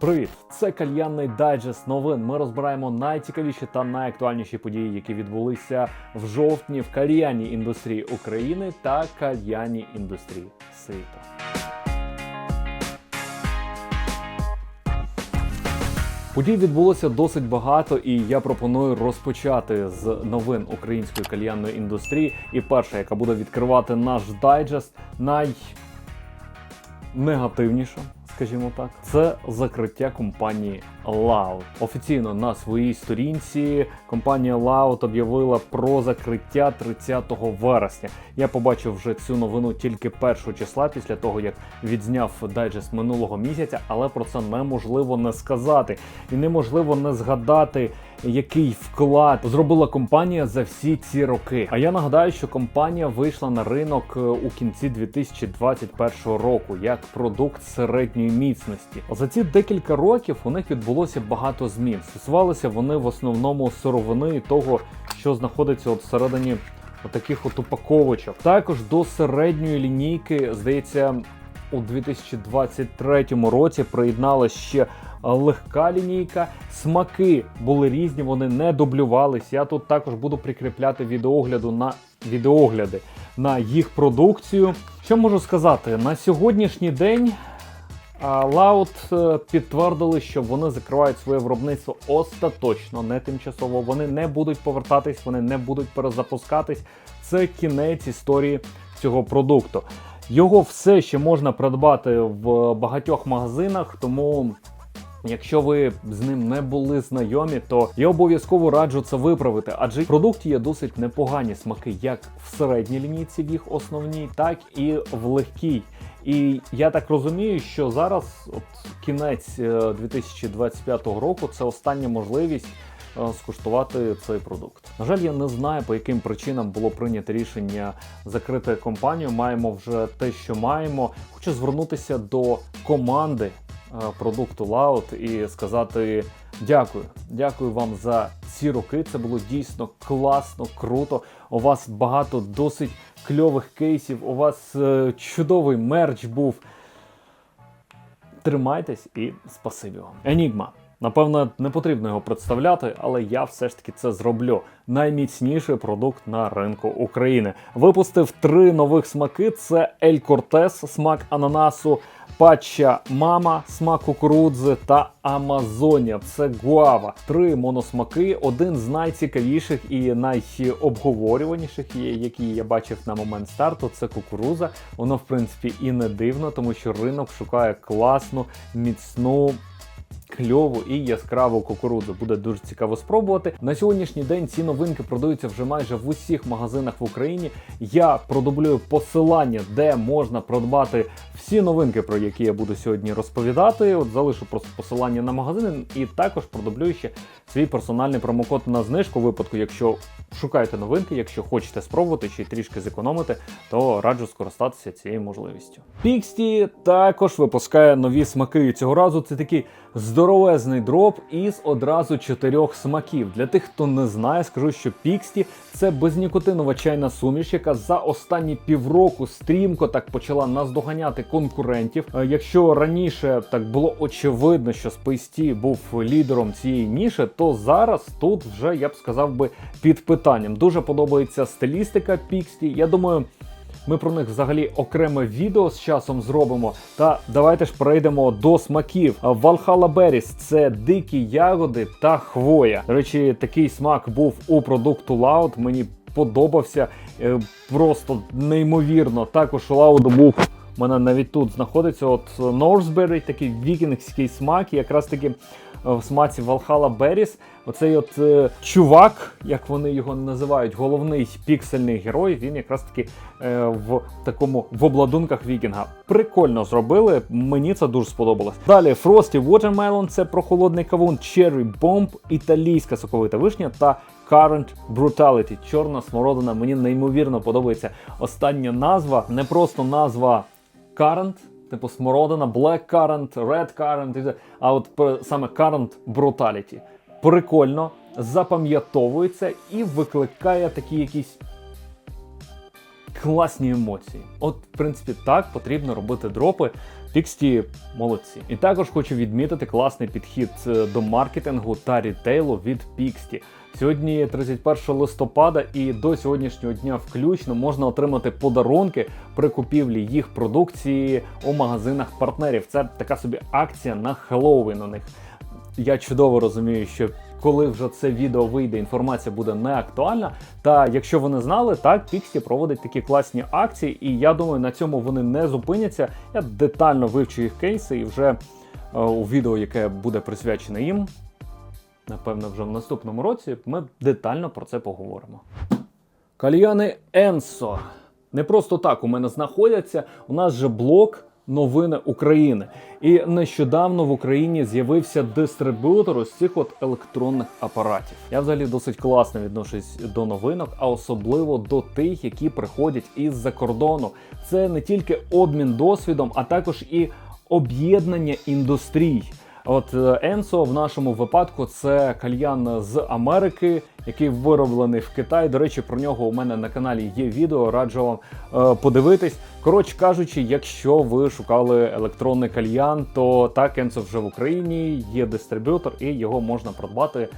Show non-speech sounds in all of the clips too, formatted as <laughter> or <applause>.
Привіт! Це кальянний дайджест новин. Ми розбираємо найцікавіші та найактуальніші події, які відбулися в жовтні в кальянній індустрії України та кальянній індустрії світу. Подій відбулося досить багато, і я пропоную розпочати з новин української кальянної індустрії. І перша, яка буде відкривати наш дайджест, найнегативніша, скажімо так, це закриття компанії Loud. Офіційно на своїй сторінці компанія Loud об'явила про закриття 30 вересня. Я побачив вже цю новину тільки 1 числа після того, як відзняв дайджест минулого місяця, але про це неможливо не сказати і неможливо не згадати, який вклад зробила компанія за всі ці роки. А я нагадаю, що компанія вийшла на ринок е, у кінці 2021 року як продукт середньої міцності. За ці декілька років у них відбулося багато змін. Стосувалися вони в основному сировини і того, що знаходиться от всередині отаких от упаковочок. Також до середньої лінійки, здається, у 2023 році приєдналась ще легка лінійка. Смаки були різні, вони не дублювались. Я тут також буду прикріпляти відеогляду на відеогляди на їх продукцію. Що можу сказати? На сьогоднішній день Loud е, підтвердили, що вони закривають своє виробництво остаточно, не тимчасово. Вони не будуть повертатись, вони не будуть перезапускатись. Це кінець історії цього продукту. Його все ще можна придбати в багатьох магазинах, тому. Якщо ви з ним не були знайомі, то я обов'язково раджу це виправити, адже в продукті є досить непогані смаки, як в середній лінійці в їх основній, так і в легкій. І я так розумію, що зараз, от кінець е, 2025 року, це остання можливість е, скуштувати цей продукт. На жаль, я не знаю, по яким причинам було прийнято рішення закрити компанію. Маємо вже те, що маємо. Хочу звернутися до команди е, продукту Loud і сказати дякую. Дякую вам за ці роки. Це було дійсно класно, круто. У вас багато досить кльових кейсів. У вас е, чудовий мерч був. Тримайтесь і спасибі вам. Енігма. Напевно, не потрібно його представляти, але я все ж таки це зроблю. Найміцніший продукт на ринку України. Випустив три нових смаки: це Ель Кортес, смак ананасу, патча Мама, смак кукурудзи та Амазонія. Це гуава. Три моносмаки. Один з найцікавіших і найобговорюваніших, які я бачив на момент старту. Це кукуруза. Воно в принципі і не дивно, тому що ринок шукає класну, міцну кльову і яскраву кукурудзу. Буде дуже цікаво спробувати. На сьогоднішній день ці новинки продаються вже майже в усіх магазинах в Україні. Я продублюю посилання, де можна придбати всі новинки, про які я буду сьогодні розповідати. От залишу просто посилання на магазини, і також продублюю ще свій персональний промокод на знижку. У випадку, якщо шукаєте новинки, якщо хочете спробувати чи трішки зекономити, то раджу скористатися цією можливістю. Pixty також випускає нові смаки. І цього разу це такий здоровезний дроп із одразу чотирьох смаків. Для тих, хто не знає, скажу, що Pixty – це безнікотинова чайна суміш, яка за останні півроку стрімко так почала наздоганяти конкурентів. Е, Якщо раніше так було очевидно, що Space був лідером цієї ніші, то зараз тут вже я б сказав би під питанням. Дуже подобається стилістика Pixty. Я думаю. Ми про них взагалі окреме відео з часом зробимо. Та давайте ж перейдемо до смаків. Valhalla Berries – це дикі ягоди та хвоя. До речі, такий смак був у продукту Loud. Мені подобався е, просто неймовірно. Також у Loud був. У мене навіть тут знаходиться от Northberry, такий вікінгський смак, якраз таки в смаці Valhalla Berries. Оцей от е, чувак, як вони його називають, головний піксельний герой, він якраз таки е, в такому в обладунках вікінга. Прикольно зробили, мені це дуже сподобалось. Далі Frosty Watermelon це прохолодний кавун, Cherry Bomb, італійська соковита вишня та Current Brutality. Чорна смородина. Мені неймовірно подобається остання назва, не просто назва Current, типу смородина, Black Current, Red Current, а от саме Current Brutality. Прикольно, запам'ятовується і викликає такі якісь класні емоції. От, в принципі, так потрібно робити дропи. Піксті молодці. І також хочу відмітити класний підхід е, до маркетингу та рітейлу від Піксті. Сьогодні 31 листопада, і до сьогоднішнього дня включно можна отримати подарунки при купівлі їх продукції у магазинах партнерів. Це така собі акція на Хеллоуін у них. Я чудово розумію, що коли вже це відео вийде, інформація буде не актуальна. Та якщо ви не знали, так Піксті проводить такі класні акції, і я думаю, на цьому вони не зупиняться. Я детально вивчу їх кейси і вже е, у відео, яке буде присвячене їм, напевно, вже в наступному році, ми детально про це поговоримо. Кальяни Енсо. Не просто так у мене знаходяться. У нас же блок новини України. І нещодавно в Україні з'явився дистрибутор ось цих от електронних апаратів. Я взагалі досить класно відношусь до новинок, а особливо до тих, які приходять із-за кордону. Це не тільки обмін досвідом, а також і об'єднання індустрій. От Енсо в нашому випадку це кальян з Америки, який вироблений в Китаї. До речі, про нього у мене на каналі є відео. Раджу вам е, подивитись. Коротше кажучи, якщо ви шукали електронний кальян, то так Енсо вже в Україні є дистриб'ютор і його можна придбати.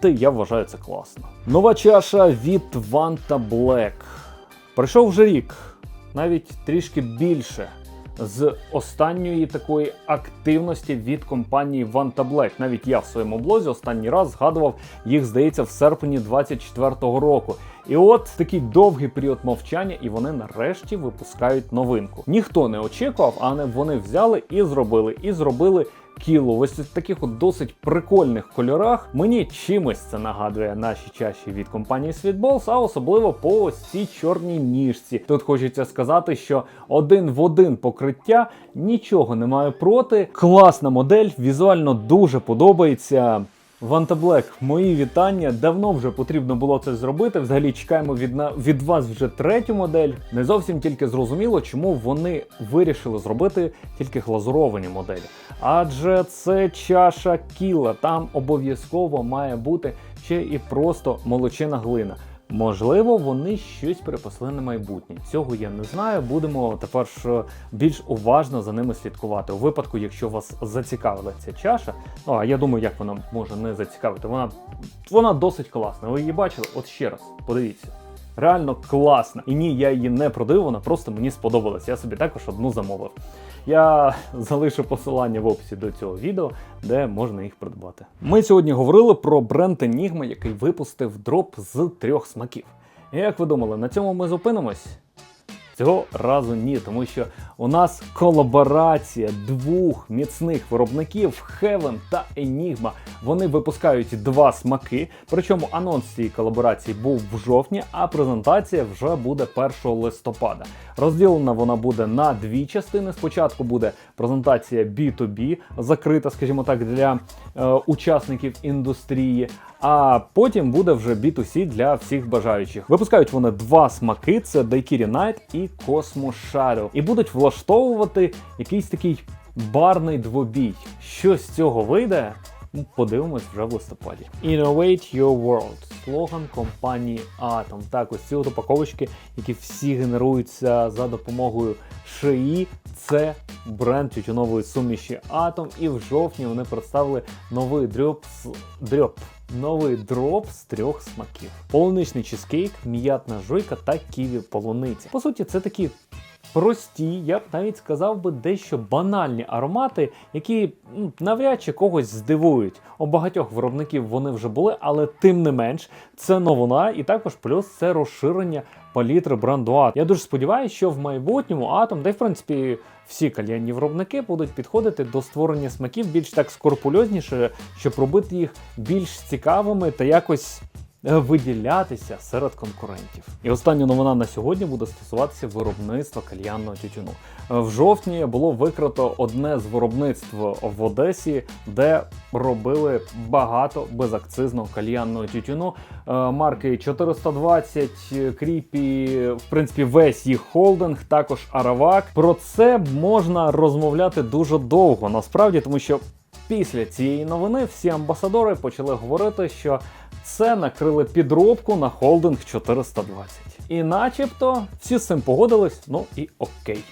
Та я вважаю це класно. Нова чаша від Vanta Black. Пройшов вже рік, навіть трішки більше з останньої такої активності від компанії Vantablack. Навіть я в своєму блозі останній раз згадував їх, здається, в серпні 24-го року. І от такий довгий період мовчання, і вони нарешті випускають новинку. Ніхто не очікував, а не вони взяли і зробили, і зробили. Кіло, ось в таких от досить прикольних кольорах. Мені чимось це нагадує наші чаші від компанії Sweetballs, а особливо по ось цій чорній ніжці. Тут хочеться сказати, що один в один покриття нічого не маю проти. Класна модель, візуально дуже подобається. Black, мої вітання. Давно вже потрібно було це зробити. Взагалі чекаємо від на від вас вже третю модель. Не зовсім тільки зрозуміло, чому вони вирішили зробити тільки глазуровані моделі. Адже це чаша кіла. Там обов'язково має бути ще і просто молочина глина. Можливо, вони щось перепасли на майбутнє. Цього я не знаю. Будемо тепер ж більш уважно за ними слідкувати. У випадку, якщо вас зацікавила ця чаша, ну а я думаю, як вона може не зацікавити. Вона вона досить класна. Ви її бачили? От ще раз, подивіться. Реально класна. І ні, я її не продаю, вона просто мені сподобалась. Я собі також одну замовив. Я <laughs> залишу посилання в описі до цього відео, де можна їх придбати. Ми сьогодні говорили про бренд Enigma, який випустив дроп з трьох смаків. Як ви думали, на цьому ми зупинимось? Цього разу ні, тому що у нас колаборація двох міцних виробників Heaven та Enigma. Вони випускають два смаки. Причому анонс цієї колаборації був в жовтні, а презентація вже буде 1 листопада. Розділена вона буде на дві частини. Спочатку буде презентація B2B, закрита, скажімо так, для е, учасників індустрії. А потім буде вже B2C для всіх бажаючих. Випускають вони два смаки: це Daiquiri Night і Cosmo Shadow. І будуть влаштовувати якийсь такий барний двобій. Що з цього вийде? Ну, Подивимось вже в листопаді. Innovate Your World. Слоган компанії Atom. Так, ось ці от упаковочки, які всі генеруються за допомогою шиї. Це бренд тютюнової суміші Atom. І в жовтні вони представили новий дрьоп з дрьоп. Новий дроп з трьох смаків: полуничний чизкейк, м'ятна жуйка та ківі полуниця. По суті, це такі прості, я б навіть сказав би дещо банальні аромати, які ну, навряд чи когось здивують. У багатьох виробників вони вже були, але тим не менш, це новина, і також плюс це розширення палітри бренду Atom. Я дуже сподіваюся, що в майбутньому Atom, де в принципі всі кальянні виробники будуть підходити до створення смаків більш так скорпульозніше, щоб робити їх більш цікавими та якось виділятися серед конкурентів. І остання новина на сьогодні буде стосуватися виробництва кальянного тютюну. В жовтні було викрито одне з виробництв в Одесі, де робили багато безакцизного кальянного тютюну. Е, Марки 420, Кріпі, в принципі, весь їх холдинг, також Аравак. Про це можна розмовляти дуже довго, насправді, тому що. Після цієї новини всі амбасадори почали говорити, що це накрили підробку на холдинг 420. І начебто всі з цим погодились, ну і окей.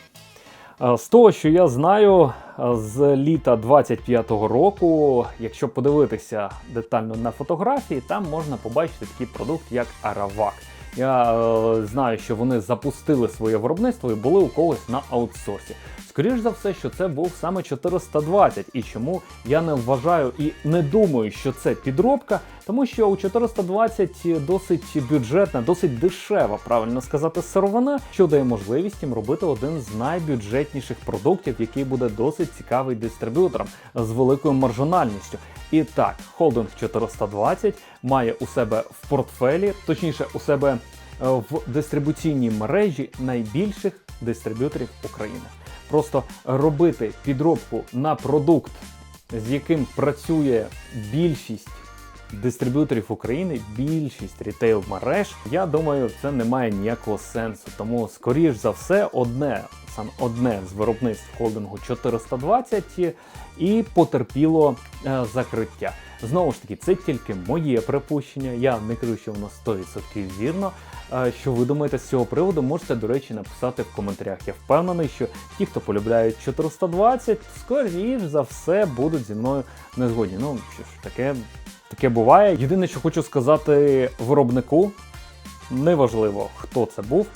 Е, З того, що я знаю, е, з літа 25-го року, якщо подивитися детально на фотографії, там можна побачити такий продукт, як Аравак. Я е, знаю, що вони запустили своє виробництво і були у когось на аутсорсі. Скоріш за все, що це був саме 420. І чому я не вважаю і не думаю, що це підробка, тому що у 420 досить бюджетна, досить дешева, правильно сказати, сировина, що дає можливість їм робити один з найбюджетніших продуктів, який буде досить цікавий дистриб'юторам з великою маржинальністю. І так, холдинг 420 має у себе в портфелі, точніше, у себе е, в дистрибуційній мережі найбільших дистриб'юторів України. Просто робити підробку на продукт, з яким працює більшість дистриб'юторів України, більшість рітейл мереж, я думаю, це не має ніякого сенсу. Тому, скоріш за все, одне саме одне з виробництв холдингу 420 і потерпіло е, закриття. Знову ж таки, це тільки моє припущення. Я не кажу, що воно 100% вірно. Е, Що ви думаєте з цього приводу, можете, до речі, написати в коментарях. Я впевнений, що ті, хто полюбляють 420, скоріш за все будуть зі мною не згодні. Ну що ж, таке, таке буває. Єдине, що хочу сказати виробнику, неважливо, хто це був.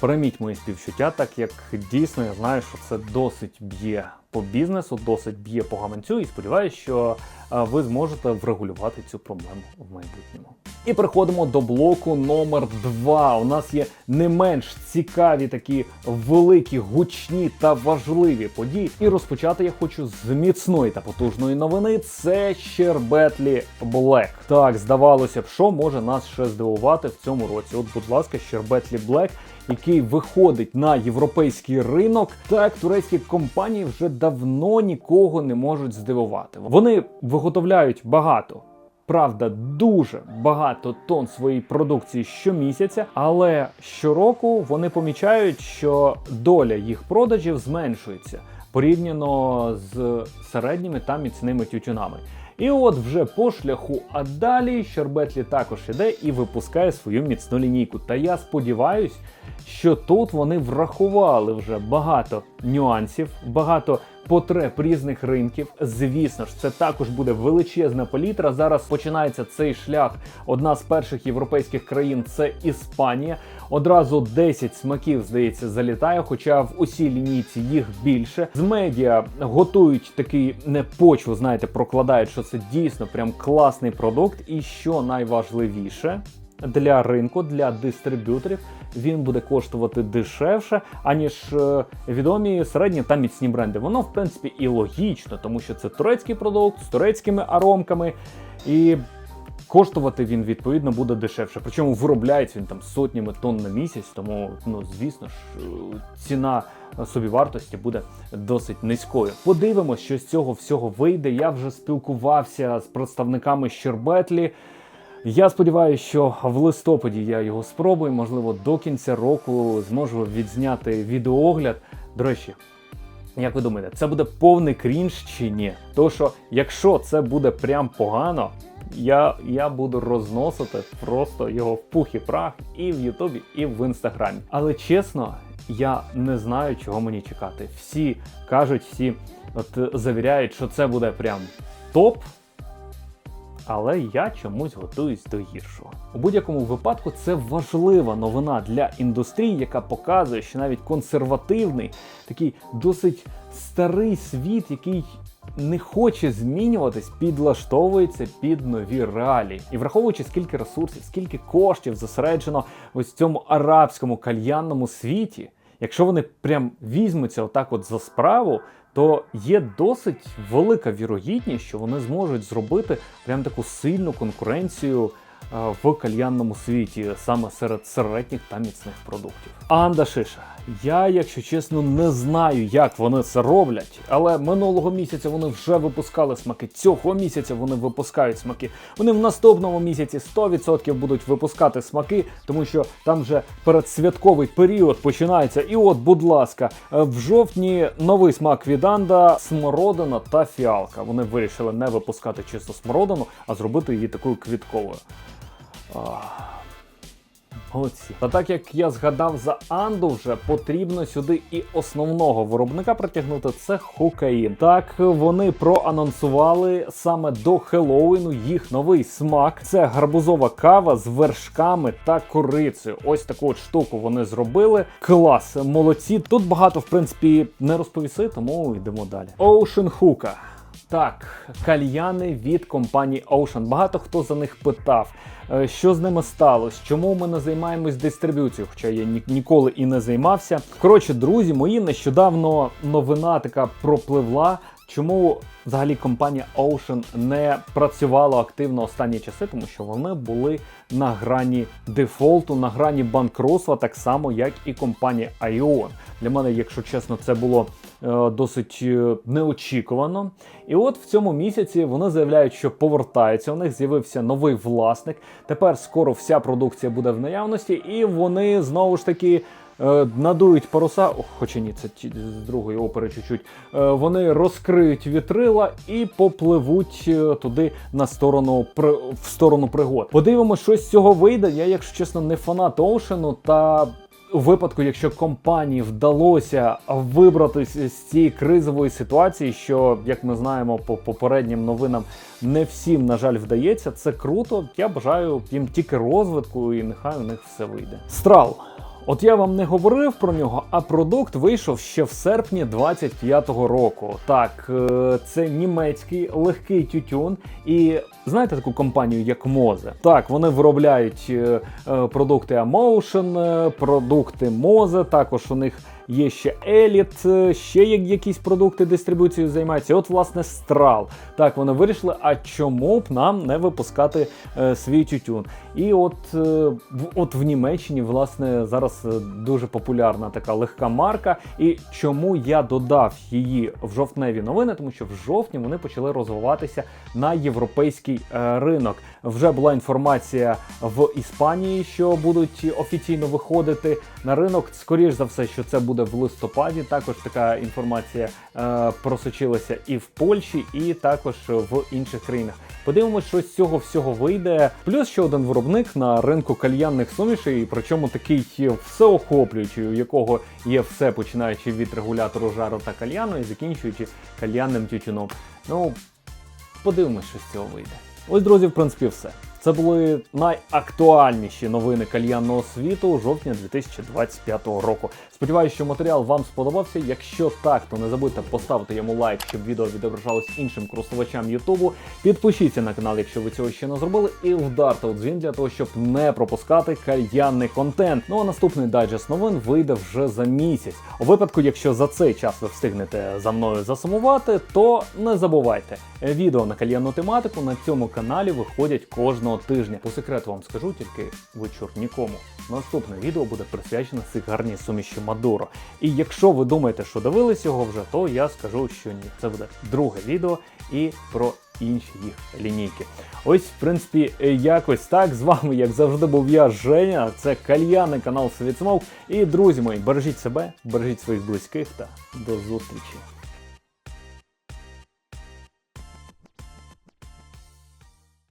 Прийміть мої співчуття, так як дійсно я знаю, що це досить б'є по бізнесу, досить б'є по гаманцю, і сподіваюся, що е, ви зможете врегулювати цю проблему в майбутньому. І переходимо до блоку номер 2. У нас є не менш цікаві такі великі, гучні та важливі події. І розпочати я хочу з міцної та потужної новини. Це Щербетлі Блек. Так, здавалося б, що може нас ще здивувати в цьому році. От, будь ласка, Щербетлі Блек, який виходить на європейський ринок, так турецькі компанії вже давно нікого не можуть здивувати. Вони виготовляють багато. Правда, дуже багато тонн своєї продукції щомісяця, але щороку вони помічають, що доля їх продажів зменшується порівняно з середніми та міцними тютюнами. І от вже по шляху, а далі Щербетлі також іде і випускає свою міцну лінійку. Та я сподіваюсь, що тут вони врахували вже багато нюансів, багато потреб різних ринків. Звісно ж, це також буде величезна палітра. Зараз починається цей шлях. Одна з перших європейських країн це Іспанія. Одразу 10 смаків, здається, залітає, хоча в усій лінійці їх більше. З медіа готують такий не почву, знаєте, прокладають, що це дійсно прям класний продукт. І що найважливіше. Для ринку, для дистриб'юторів він буде коштувати дешевше, аніж е, відомі середні та міцні бренди. Воно, в принципі, і логічно, тому що це турецький продукт з турецькими аромками, і коштувати він відповідно буде дешевше. Причому виробляється він там сотнями тонн на місяць, тому ну звісно ж е, ціна собівартості буде досить низькою. Подивимось, що з цього всього вийде. Я вже спілкувався з представниками Щербетлі. Я сподіваюся, що в листопаді я його спробую. Можливо, до кінця року зможу відзняти відеоогляд. До речі, як ви думаєте, це буде повний крінж чи ні? Тому що якщо це буде прям погано, я, я буду розносити просто його в пух і прах і в Ютубі, і в інстаграмі. Але чесно, я не знаю, чого мені чекати. Всі кажуть, всі от завіряють, що це буде прям топ. Але я чомусь готуюсь до гіршого. У будь-якому випадку це важлива новина для індустрії, яка показує, що навіть консервативний, такий досить старий світ, який не хоче змінюватись, підлаштовується під нові реалії. І враховуючи, скільки ресурсів, скільки коштів зосереджено ось в цьому арабському кальянному світі, якщо вони прям візьмуться отак от за справу, то є досить велика вірогідність, що вони зможуть зробити прям таку сильну конкуренцію е, в кальянному світі, саме серед середніх та міцних продуктів. Анда Шиша. Я, якщо чесно, не знаю, як вони це роблять, але минулого місяця вони вже випускали смаки. Цього місяця вони випускають смаки. Вони в наступному місяці 100% будуть випускати смаки, тому що там вже передсвятковий період починається. І от, будь ласка, е, в жовтні новий смак від Анда, смородина та фіалка. Вони вирішили не випускати чисто смородину, а зробити її такою квітковою. Ах. Молодці. Та так як я згадав за Анду, вже потрібно сюди і основного виробника притягнути. Це Хукаїн. Так вони проанонсували саме до Хеллоуіну їх новий смак. Це гарбузова кава з вершками та корицею. Ось таку от штуку вони зробили. Клас, молодці. Тут багато, в принципі, не розповіси, тому йдемо далі. Ocean Hookah. Так, кальяни від компанії Ocean. Багато хто за них питав, е, що з ними сталося, чому ми не займаємось дистриб'юцією, хоча я ні- ніколи і не займався. Коротше, друзі мої, нещодавно новина така пропливла. Чому взагалі компанія Ocean не працювала активно останні часи, тому що вони були на грані дефолту, на грані банкрутства, так само як і компанія Ion. Для мене, якщо чесно, це було е, досить е, неочікувано. І от в цьому місяці вони заявляють, що повертаються. У них з'явився новий власник. Тепер скоро вся продукція буде в наявності, і вони знову ж таки. Е, Надують паруса, хоча ні, це з другої опери чуть-чуть. Е, Вони розкриють вітрила і попливуть е, туди на сторону в сторону пригод. Подивимося, що з цього вийде. Я, якщо чесно, не фанат Оушену, та у випадку, якщо компанії вдалося вибратися з цієї кризової ситуації, що як ми знаємо по попереднім новинам, не всім на жаль вдається. Це круто. Я бажаю їм тільки розвитку, і нехай у них все вийде. Страл. От я вам не говорив про нього, а продукт вийшов ще в серпні 25-го року. Так, е, це німецький легкий тютюн. І знаєте таку компанію, як Мозе? Так, вони виробляють е, е, продукти Emotion, е, продукти Мозе. Також у них є ще Еліт, ще якісь продукти дистрибуцією займаються. От, власне, Страл. Так, вони вирішили, а чому б нам не випускати е, свій тютюн? І от, е, в, от в Німеччині, власне, зараз е, дуже популярна така легка марка. І чому я додав її в жовтневі новини? Тому що в жовтні вони почали розвиватися на європейський е, ринок. Вже була інформація в Іспанії, що будуть офіційно виходити на ринок. Скоріш за все, що це буде в листопаді. Також така інформація е, просочилася і в Польщі, і також в інших країнах. Подивимось, що з цього всього вийде. Плюс ще один виробник на ринку кальянних сумішей, причому такий всеохоплюючий, у якого є все, починаючи від регулятору жару та кальяну і закінчуючи кальянним тютюном. Ну, подивимось, що з цього вийде. Ось, друзі, в принципі, все. Це були найактуальніші новини кальянного світу жовтня 2025 року. Сподіваюся, що матеріал вам сподобався. Якщо так, то не забудьте поставити йому лайк, щоб відео відображалось іншим користувачам Ютубу. Підпишіться на канал, якщо ви цього ще не зробили, і вдарте у дзвін для того, щоб не пропускати кальянний контент. Ну а наступний дайджест новин вийде вже за місяць. У випадку, якщо за цей час ви встигнете за мною засумувати, то не забувайте. Відео на кальянну тематику на цьому каналі виходять кожного тижня. По секрету вам скажу, тільки ви чур нікому. Наступне відео буде присвячене сигарній суміші Мадуро. І якщо ви думаєте, що дивились його вже, то я скажу, що ні. Це буде друге відео і про інші їх лінійки. Ось, в принципі, якось так. З вами, як завжди, був я, Женя. Це кальяний канал Світсмок. І друзі мої, бережіть себе, бережіть своїх близьких та до зустрічі.